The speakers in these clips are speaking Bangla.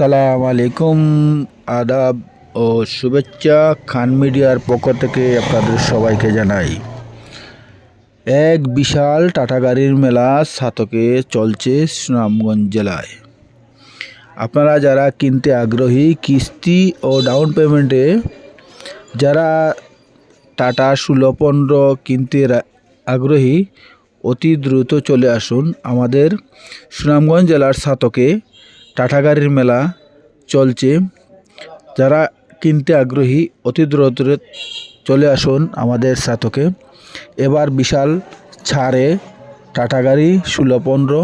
আসসালামু আলাইকুম, আদাব ও শুভেচ্ছা খান মিডিয়ার পক্ষ থেকে আপনাদের সবাইকে জানাই। এক বিশাল টাটা গাড়ির মেলা সাতকে চলছে সুনামগঞ্জ জেলায়। আপনারা যারা কিনতে আগ্রহী, কিস্তি ও ডাউন পেমেন্টে যারা টাটা ষোলো পনেরো কিনতে আগ্রহী, অতি দ্রুত চলে আসুন আমাদের সুনামগঞ্জ জেলার সাতকে টাটা গাড়ির মেলা চলছে। যারা কিনতে আগ্রহী, অতি দ্রুত চলে আসুন আমাদের সাতকে এবার বিশাল ছাড়ে টাটা গাড়ি ষোলো পনেরো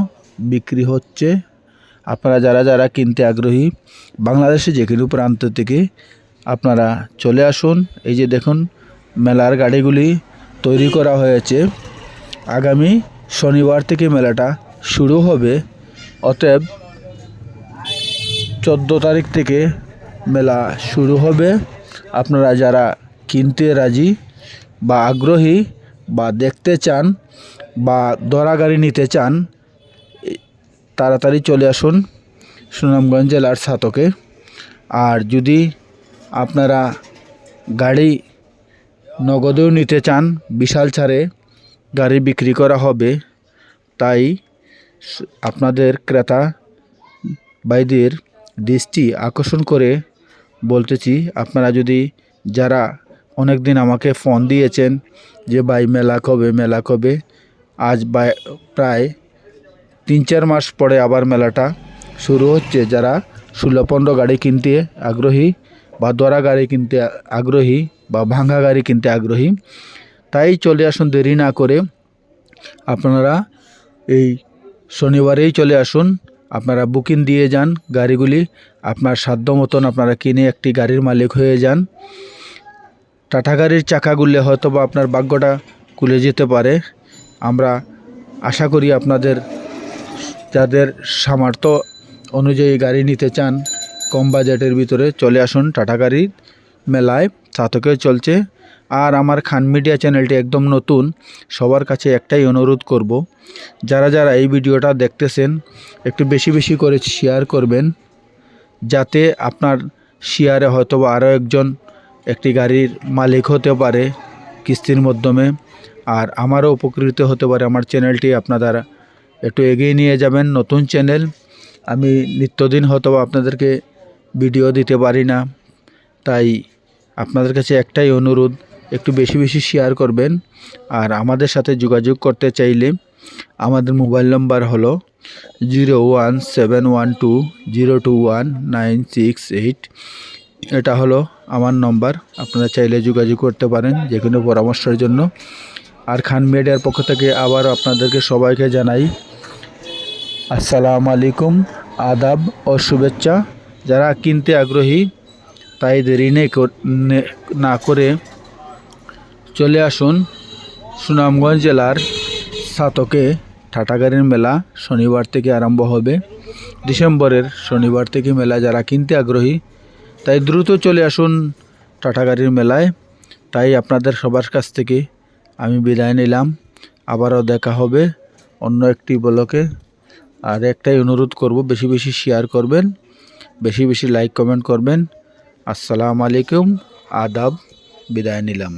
বিক্রি হচ্ছে। আপনারা যারা যারা কিনতে আগ্রহী বাংলাদেশে যে কোনো প্রান্ত থেকে আপনারা চলে আসুন। এই যে দেখুন, মেলার গাড়িগুলি তৈরি করা হয়েছে। আগামী শনিবার থেকে মেলাটা শুরু হবে। অতএব চোদ্দ তারিখ থেকে মেলা শুরু হবে। আপনারা যারা কিনতে রাজি বা আগ্রহী বা দেখতে চান বা দরা গাড়ি নিতে চান, তাড়াতাড়ি চলে আসুন সুনামগঞ্জ জেলার সাতকে আর যদি আপনারা গাড়ি নগদেও নিতে চান, বিশাল ছাড়ে গাড়ি বিক্রি করা হবে, তাই আপনাদের ক্রেতা ভাইদের দৃষ্টি আকর্ষণ করে বলতেছি, আপনারা যদি যারা অনেক দিন আমাকে ফোন দিয়েছেন যে, ভাই, মেলা কবে মেলা কবে? আজ প্রায় তিন চার মাস পরে আবার মেলাটা শুরু হচ্ছে। যারা ষোলো পনেরো গাড়ি কিনতে আগ্রহী বা দরা গাড়ি কিনতে আগ্রহী বা ভাঙ্গা গাড়ি কিনতে আগ্রহী, তাই চলে আসুন, দেরি না করে আপনারা এই শনিবারেই চলে আসুন। আপনারা বুকিং দিয়ে যান গাড়িগুলি। আপনার সাধ্য মতন আপনারা কিনে একটি গাড়ির মালিক হয়ে যান। টাটা গাড়ির চাকাগুলো হয়তো বা আপনার ভাগ্যটা খুলে যেতে পারে। আমরা আশা করি আপনাদের যাদের সামর্থ্য অনুযায়ী গাড়ি নিতে চান, কম বাজেটের ভিতরে চলে আসুন টাটা গাড়ির মেলায়। সাতকে চলছে। আর আমার খান মিডিয়া চ্যানেলটি একদম নতুন, সবার কাছে একটাই অনুরোধ করব, যারা যারা এই ভিডিওটা দেখতেছেন, একটু বেশি বেশি করে শেয়ার করবেন, যাতে আপনার শেয়ারে হয়তো বা আরও একজন একটি গাড়ির মালিক হতে পারে কিস্তির মাধ্যমে, আর আমারও উপকৃত হতে পারে আমার চ্যানেলটি, আপনারা একটু এগিয়ে নিয়ে যাবেন নতুন চ্যানেল, আমি নিত্যদিন হয়তো আপনাদেরকে ভিডিও দিতে পারি না, তাই আপনাদের কাছে একটাই অনুরোধ একটু বেশি বেশি শেয়ার করবেন। আর আমাদের সাথে যোগাযোগ করতে চাইলে আমাদের মোবাইল নম্বর হলো zero one seven one two zero two one nine six eight এটা হলো আমার নম্বর আপনারা চাইলে যোগাযোগ করতে পারেন যে কোনো পরামর্শের জন্য। আর খান মিডিয়ার পক্ষ থেকে আবার আপনাদেরকে সবাইকে জানাই, আসসালামু আলাইকুম, আদাব ও শুভেচ্ছা। যারা কিনতে আগ্রহী, তাই দেরি না করে চলে আসুন সুনামগঞ্জ জেলার সাতকে ঠাটা গাড়ির মেলা শনিবার থেকে আরম্ভ হবে। ডিসেম্বরের শনিবার থেকে মেলা যারা কিনতে আগ্রহী, তাই দ্রুত চলে আসুন টাটাগাড়ির মেলায়। তাই আপনাদের সবার কাছ থেকে আমি বিদায় নিলাম। আবারও দেখা হবে অন্য একটি ব্লকে। আর একটাই অনুরোধ করব, বেশি বেশি শেয়ার করবেন, বেশি বেশি লাইক কমেন্ট করবেন। আসসালামু আলাইকুম, আদাব, বিদায় নিলাম।